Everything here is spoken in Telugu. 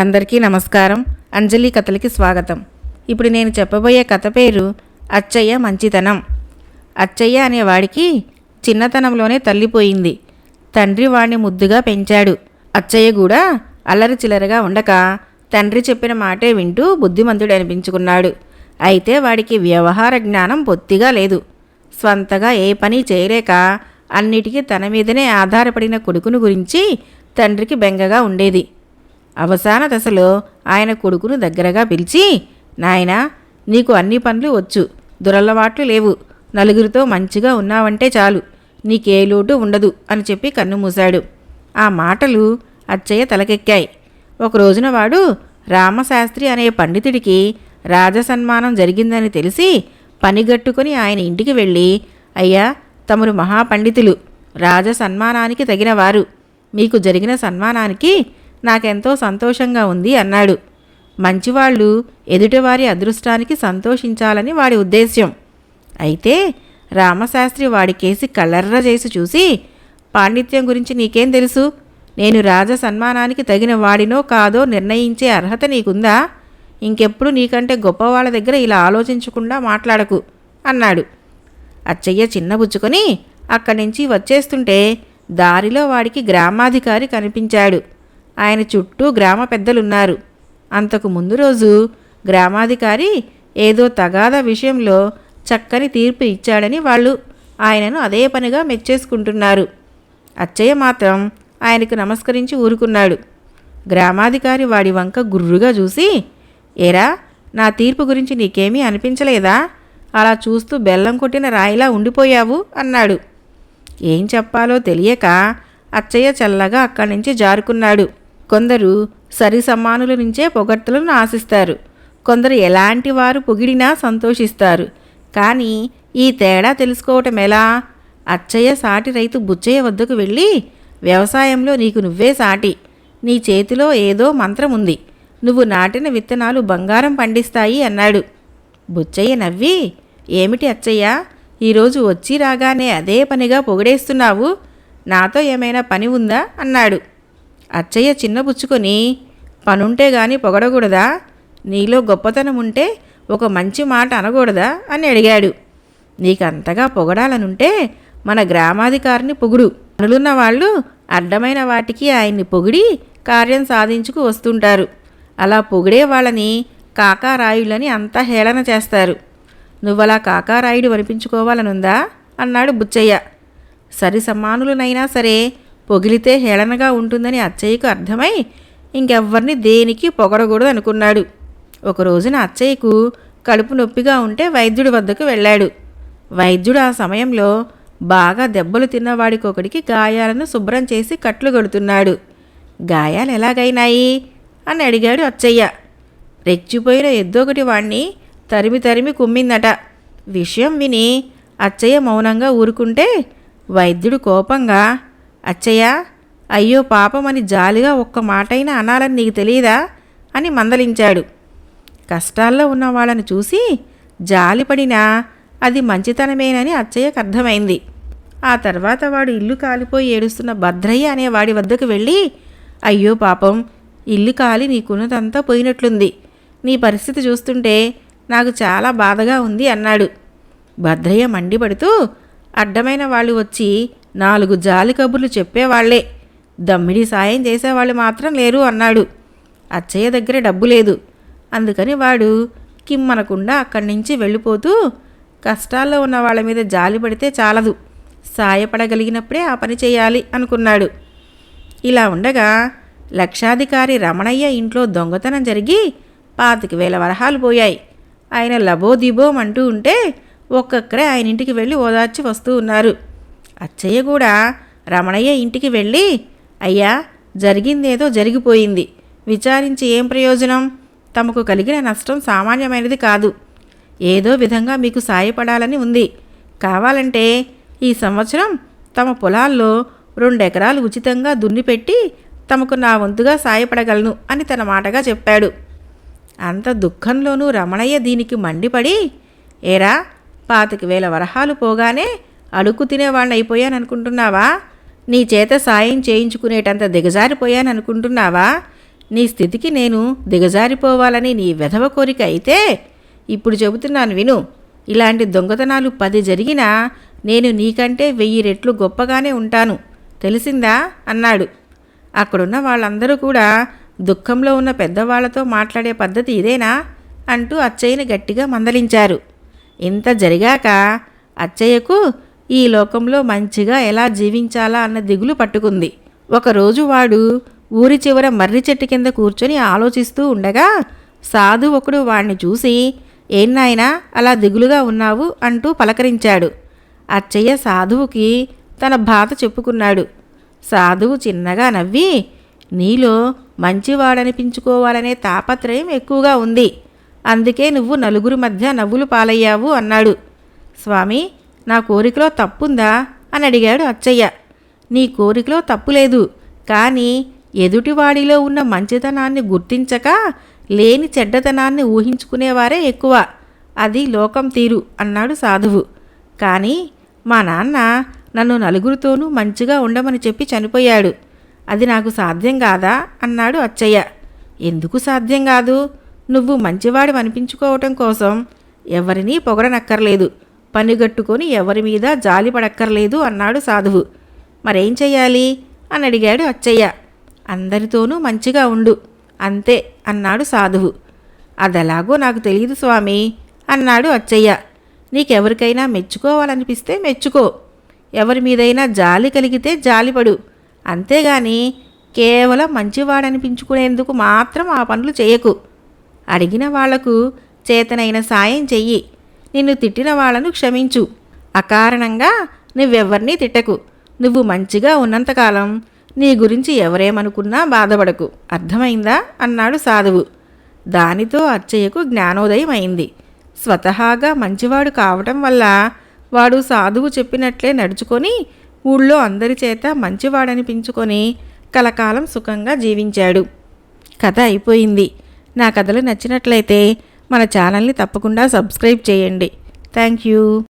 అందరికీ నమస్కారం. అంజలి కథలకి స్వాగతం. ఇప్పుడు నేను చెప్పబోయే కథ పేరు అచ్చయ్య మంచితనం. అచ్చయ్య అనేవాడికి చిన్నతనంలోనే తల్లిపోయింది తండ్రి వాణ్ణి ముద్దుగా పెంచాడు. అచ్చయ్య కూడా అల్లరి చిల్లరగా ఉండక తండ్రి చెప్పిన మాటే వింటూ బుద్ధిమంతుడు అనిపించుకున్నాడు. అయితే వాడికి వ్యవహార జ్ఞానం పొత్తిగా లేదు. స్వంతగా ఏ పని చేయలేక అన్నిటికీ తన మీదనే ఆధారపడిన కొడుకును గురించి తండ్రికి బెంగగా ఉండేది. అవసాన దశలో ఆయన కొడుకును దగ్గరగా పిలిచి నాయనా నీకు అన్ని పనులు వచ్చు. దురలవాట్లు లేవు. నలుగురితో మంచిగా ఉన్నావంటే చాలు. నీకే లోటు ఉండదు అని చెప్పి కన్ను మూశాడు. ఆ మాటలు అచ్చయ్య తలకెక్కాయి. ఒక రోజున వాడు రామశాస్త్రి అనే పండితుడికి రాజసన్మానం జరిగిందని తెలిసి పనిగట్టుకుని ఆయన ఇంటికి వెళ్ళి అయ్యా తమరు మహాపండితులు. రాజ సన్మానానికి తగినవారు మీకు జరిగిన సన్మానానికి నాకెంతో సంతోషంగా ఉంది అన్నాడు. మంచివాళ్ళు ఎదుటివారి అదృష్టానికి సంతోషించాలని వాడి ఉద్దేశ్యం. అయితే రామశాస్త్రి వాడి కేసి కళ్ళర్ర చేసి చూసి పాండిత్యం గురించి నీకేం తెలుసు? నేను రాజ సన్మానానికి తగిన వాడినో కాదో నిర్ణయించే అర్హత నీకుందా? ఇంకెప్పుడు నీకంటే గొప్పవాళ్ళ దగ్గర ఇలా ఆలోచించకుండా మాట్లాడకు అన్నాడు. అచ్చయ్య చిన్నబుచ్చుకొని అక్కడి నుంచి వచ్చేస్తుంటే దారిలో వాడికి గ్రామాధికారి కనిపించాడు. ఆయన చుట్టూ గ్రామ పెద్దలున్నారు. అంతకు ముందు రోజు గ్రామాధికారి ఏదో తగాదా విషయంలో చక్కని తీర్పు ఇచ్చాడని వాళ్ళు ఆయనను అదే పనిగా మెచ్చేసుకుంటున్నారు. అచ్చయ్య మాత్రం ఆయనకు నమస్కరించి ఊరుకున్నాడు. గ్రామాధికారి వాడి వంక గుర్రుగా చూసి ఏరా నా తీర్పు గురించి నీకేమీ అనిపించలేదా? అలా చూస్తూ బెల్లం కొట్టిన రాయిలా ఉండిపోయావు అన్నాడు. ఏం చెప్పాలో తెలియక అచ్చయ్య చల్లగా అక్కడి నుంచి జారుకున్నాడు. కొందరు సరి సమానుల నుంచే పొగడ్తలను ఆశిస్తారు. కొందరు ఎలాంటి వారు పొగిడినా సంతోషిస్తారు. కానీ ఈ తేడా తెలుసుకోవటం ఎలా? అచ్చయ్య సాటి రైతు బుచ్చయ్య వద్దకు వెళ్ళి వ్యవసాయంలో నీకు నువ్వే సాటి. నీ చేతిలో ఏదో మంత్రం ఉంది. నువ్వు నాటిన విత్తనాలు బంగారం పండిస్తాయి అన్నాడు. బుచ్చయ్య నవ్వి ఏమిటి అచ్చయ్య? ఈరోజు వచ్చి రాగానే అదే పనిగా పొగిడేస్తున్నావు. నాతో ఏమైనా పని ఉందా? అన్నాడు. అచ్చయ్య చిన్నపుచ్చుకొని పనుంటే గాని పొగడకూడదా? నీలో గొప్పతనం ఉంటే ఒక మంచి మాట అనకూడదా? అని అడిగాడు. నీకంతగా పొగడాలనుంటే మన గ్రామాధికారిని పొగుడు. పనులున్న వాళ్ళు అడ్డమైన వాటికి ఆయన్ని పొగిడి కార్యం సాధించుకు వస్తుంటారు. అలా పొగిడే వాళ్ళని కాకారాయుళ్ళని అంతా హేళన చేస్తారు. నువ్వలా కాకారాయుడు అనిపించుకోవాలనుందా? అన్నాడు బుచ్చయ్య. సరి సమానులనైనా సరే పొగిలితే హేళనగా ఉంటుందని అచ్చయ్యకు అర్థమై ఇంకెవ్వరిని దేనికి పొగడకూడదు అనుకున్నాడు ఒక రోజున అచ్చయ్యకు కడుపు నొప్పిగా ఉంటే వైద్యుడి వద్దకు వెళ్ళాడు. వైద్యుడు ఆ సమయంలో బాగా దెబ్బలు తిన్నవాడికొకడికి గాయాలను శుభ్రం చేసి కట్లు కడుతున్నాడు. గాయాలు ఎలాగైనాయి? అని అడిగాడు అచ్చయ్య. రెచ్చిపోయిన ఎద్దొకటి వాణ్ణి తరిమి తరిమి కుమ్మిందట. విషయం విని అచ్చయ్య మౌనంగా ఊరుకుంటే వైద్యుడు కోపంగా అచ్చయ్య అయ్యో పాపమని జాలిగా ఒక్క మాటైనా అనాలని నీకు తెలియదా? అని మందలించాడు. కష్టాల్లో ఉన్న వాళ్ళని చూసి జాలిపడినా అది మంచితనమేనని అచ్చయ్యకు అర్థమైంది. ఆ తర్వాత వాడు ఇల్లు కాలిపోయి ఏడుస్తున్న భద్రయ్య అనే వాడి వద్దకు వెళ్ళి అయ్యో పాపం ఇల్లు కాలి నీకున్నదంతా పోయినట్లుంది. నీ పరిస్థితి చూస్తుంటే నాకు చాలా బాధగా ఉంది అన్నాడు. భద్రయ్య మండిపడుతూ అడ్డమైన వాళ్ళు వచ్చి నాలుగు జాలి కబుర్లు చెప్పేవాళ్ళే. దమ్మిడి సాయం చేసేవాళ్ళు మాత్రం లేరు అన్నాడు. అచ్చయ్య దగ్గర డబ్బు లేదు. అందుకని వాడు కిమ్మనకుండా అక్కడి నుంచి వెళ్ళిపోతూ కష్టాల్లో ఉన్న వాళ్ళ మీద జాలి పడితే చాలదు. సాయపడగలిగినప్పుడే ఆ పని చేయాలి అనుకున్నాడు. ఇలా ఉండగా లక్షాధికారి రమణయ్య ఇంట్లో దొంగతనం జరిగి పాతిక వేల వరహాలు పోయాయి. ఆయన లబోదిబోం అంటూ ఉంటే ఒక్కొక్కరే ఆయన ఇంటికి వెళ్ళి ఓదార్చి వస్తూ ఉన్నారు. అచ్చయ్య కూడా రమణయ్య ఇంటికి వెళ్ళి అయ్యా జరిగిందేదో జరిగిపోయింది. విచారించి ఏం ప్రయోజనం? తమకు కలిగిన నష్టం సామాన్యమైనది కాదు. ఏదో విధంగా మీకు సాయపడాలని ఉంది. కావాలంటే ఈ సంవత్సరం తమ పొలాల్లో రెండెకరాలు ఉచితంగా దున్నిపెట్టి తమకు నా వంతుగా సాయపడగలను అని తన మాటగా చెప్పాడు. అంత దుఃఖంలోనూ రమణయ్య దీనికి మండిపడి ఏరా పాతిక వేల వరహాలు పోగానే అడుక్కు తినేవాణ్ణి అయిపోయాననుకుంటున్నావా నీ చేత సాయం చేయించుకునేటంత దిగజారిపోయాననుకుంటున్నావా? నీ స్థితికి నేను దిగజారిపోవాలని నీ వెధవ కోరిక అయితే ఇప్పుడు చెబుతున్నాను విను. ఇలాంటి దొంగతనాలు పది జరిగినా నేను నీకంటే వెయ్యి రెట్లు గొప్పగానే ఉంటాను. తెలిసిందా? అన్నాడు. అక్కడున్న వాళ్ళందరూ కూడా దుఃఖంలో ఉన్న పెద్దవాళ్ళతో మాట్లాడే పద్ధతి ఇదేనా? అంటూ అచ్చయ్యని గట్టిగా మందలించారు. ఇంత జరిగాక అచ్చయ్యకు ఈ లోకంలో మంచిగా ఎలా జీవించాలా అన్న దిగులు పట్టుకుంది. ఒకరోజు వాడు ఊరి చివర మర్రి చెట్టు కింద కూర్చొని ఆలోచిస్తూ ఉండగా సాధు ఒకడు వాణ్ణి చూసి ఏం నాయనా అలా దిగులుగా ఉన్నావు? అంటూ పలకరించాడు. అచ్చయ్య సాధువుకి తన బాధ చెప్పుకున్నాడు. సాధువు చిన్నగా నవ్వి నీలో మంచివాడనిపించుకోవాలనే తాపత్రయం ఎక్కువగా ఉంది. అందుకే నువ్వు నలుగురు మధ్య నవ్వులు పాలయ్యావు అన్నాడు. స్వామి నా కోరికలో తప్పుందా? అని అడిగాడు అచ్చయ్య. నీ కోరికలో తప్పు లేదు కానీ ఎదుటివాడిలో ఉన్న మంచితనాన్ని గుర్తించక లేని చెడ్డతనాన్ని ఊహించుకునేవారే ఎక్కువ. అది లోకం తీరు అన్నాడు సాధువు. కానీ మా నాన్న నన్ను నలుగురితోనూ మంచిగా ఉండమని చెప్పి చనిపోయాడు. అది నాకు సాధ్యం కాదా? అన్నాడు అచ్చయ్య. ఎందుకు సాధ్యం కాదు? నువ్వు మంచివాడు అనిపించుకోవటం కోసం ఎవరినీ పొగడనక్కర్లేదు. పనిగట్టుకొని ఎవరి మీద జాలి పడక్కర్లేదు అన్నాడు సాధువు. మరేం చెయ్యాలి? అని అడిగాడు అచ్చయ్య. అందరితోనూ మంచిగా ఉండు అంతే అన్నాడు సాధువు. అదెలాగో నాకు తెలియదు స్వామి అన్నాడు అచ్చయ్య. నీకెవరికైనా మెచ్చుకోవాలనిపిస్తే మెచ్చుకో. ఎవరి మీదైనా జాలి కలిగితే జాలిపడు అంతేగాని కేవలం మంచివాడనిపించుకునేందుకు మాత్రం ఆ పనులు చేయకు. అడిగిన వాళ్ళకు చేతనైన సాయం చెయ్యి. నిన్ను తిట్టిన వాళ్ళను క్షమించు. అకారణంగా నువ్వెవ్వరినీ తిట్టకు. నువ్వు మంచిగా ఉన్నంతకాలం నీ గురించి ఎవరేమనుకున్నా బాధపడకు. అర్థమైందా? అన్నాడు సాధువు. దానితో అచ్చయ్యకు జ్ఞానోదయం అయింది స్వతహాగా మంచివాడు కావటం వల్ల వాడు సాధువు చెప్పినట్లే నడుచుకొని ఊళ్ళో అందరి చేత మంచివాడనిపించుకొని కలకాలం సుఖంగా జీవించాడు. కథ అయిపోయింది. నా కథలు నచ్చినట్లయితే మన ఛానల్ని తప్పకుండా సబ్స్క్రైబ్ చేయండి. Thank you.